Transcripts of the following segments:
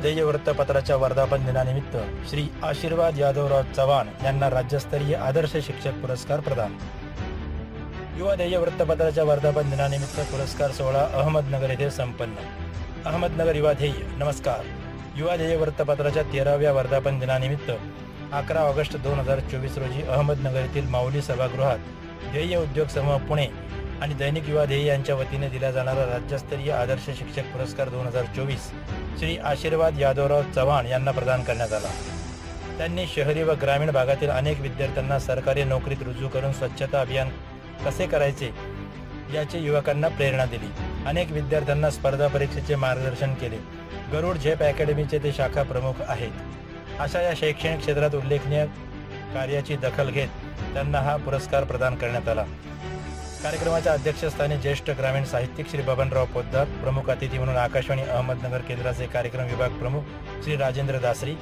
ध्येय वृत्तपत्राच्या वर्धापन दिनानिमित्त श्री आशीर्वाद यादवराव चव्हाण यांना राज्यस्तरीय आदर्श शिक्षक पुरस्कार प्रदान. युवा ध्येय वृत्तपत्राच्या वर्धापन दिनानिमित्त पुरस्कार सोहळा अहमदनगर येथे संपन्न. अहमदनगर युवा ध्येय नमस्कार. युवा ध्येय वृत्तपत्राच्या तेराव्या वर्धापन दिनानिमित्त अकरा ऑगस्ट दोन हजार चोवीस रोजी अहमदनगर येथील माऊली सभागृहात ध्येय उद्योग समूह पुणे आणि दैनिक युवा ध्येय यांच्या वतीने दिला जाणारा राज्यस्तरीय आदर्श शिक्षक पुरस्कार दोन हजार चोवीस श्री आशीर्वाद यादवराव चव्हाण यांना प्रदान करण्यात आला. त्यांनी शहरी व ग्रामीण भागातील अनेक विद्यार्थ्यांना सरकारी नोकरीत रुजू करून स्वच्छता अभियान कसे करायचे याची युवकांना प्रेरणा दिली. अनेक विद्यार्थ्यांना स्पर्धा परीक्षेचे मार्गदर्शन केले. गरुड झेप अकॅडमीचे ते शाखा प्रमुख आहेत. अशा या शैक्षणिक क्षेत्रात उल्लेखनीय कार्याची दखल घेत त्यांना हा पुरस्कार प्रदान करण्यात आला. कार्यक्रमाच्या अध्यक्षस्थानी ज्येष्ठ ग्रामीण साहित्यिक श्री बबनराव पोद्दार प्रमुख अतिथी म्हणून आकाशवाणी अहमदनगर केंद्राचे कार्यक्रम विभाग प्रमुख श्री राजेंद्र दासरी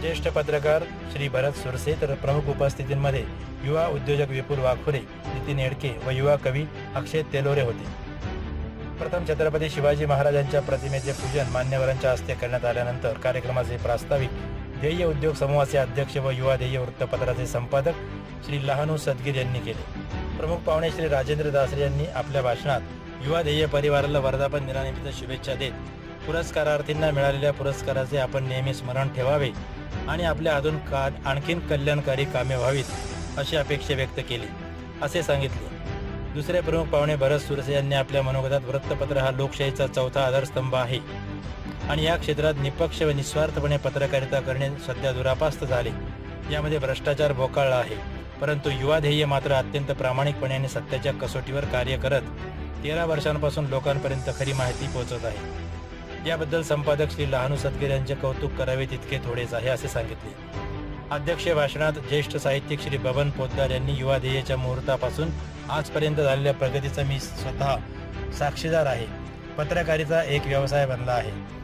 ज्येष्ठ पत्रकार श्री भरत सुरसे तर प्रमुख उपस्थितींमध्ये युवा उद्योजक विपुल वाघुरे नितीन येडके व युवा कवी अक्षय तेलोरे होते. प्रथम छत्रपती शिवाजी महाराजांच्या प्रतिमेचे पूजन मान्यवरांच्या हस्ते करण्यात आल्यानंतर कार्यक्रमाचे प्रास्ताविक ध्येय उद्योग समूहाचे अध्यक्ष व युवा ध्येय वृत्तपत्राचे संपादक श्री लहानू सदगीर यांनी केले. प्रमुख पाहुणे श्री राजेंद्र दासरे यांनी आपल्या भाषणात युवा ध्येय परिवाराला वर्धापन दिनानिमित्त शुभेच्छा देत पुरस्कारार्थींना मिळालेल्या पुरस्काराचे आपण नेहमी स्मरण ठेवावे आणि आपल्या अजून का आणखीन कल्याणकारी कामे व्हावीत अशी अपेक्षा व्यक्त केली असे सांगितले. दुसरे प्रमुख पाहुणे भरत सुरसे यांनी आपल्या मनोगतात वृत्तपत्र हा लोकशाहीचा चौथा आधारस्तंभ आहे. आणि या क्षेत्रात निपक्ष व निस्वार्थपणे पत्रकारिता करणे सध्या दुरापास्त झाले. यामध्ये भ्रष्टाचार भोकाळला आहे. परंतु युवा ध्येय मात्र अत्यंत प्रामाणिकपणे आणि सत्याच्या कसोटीवर कार्य करत तेरा वर्षांपासून लोकांपर्यंत खरी माहिती पोहोचत आहे. याबद्दल संपादक श्री लहानू सदगीर यांचे कौतुक करावे तितके थोडेच आहे असे सांगितले. अध्यक्ष भाषणात ज्येष्ठ साहित्यिक श्री बबन पोद्दार यांनी युवा ध्येयाच्या मुहूर्तापासून आजपर्यंत झालेल्या प्रगतीचा मी स्वतः साक्षीदार आहे. पत्रकारिता एक व्यवसाय बनला आहे.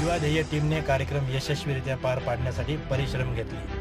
युवा ध्येय टीमने कार्यक्रम यशस्वीरित्या पार पाडण्यासाठी परिश्रम घेतले.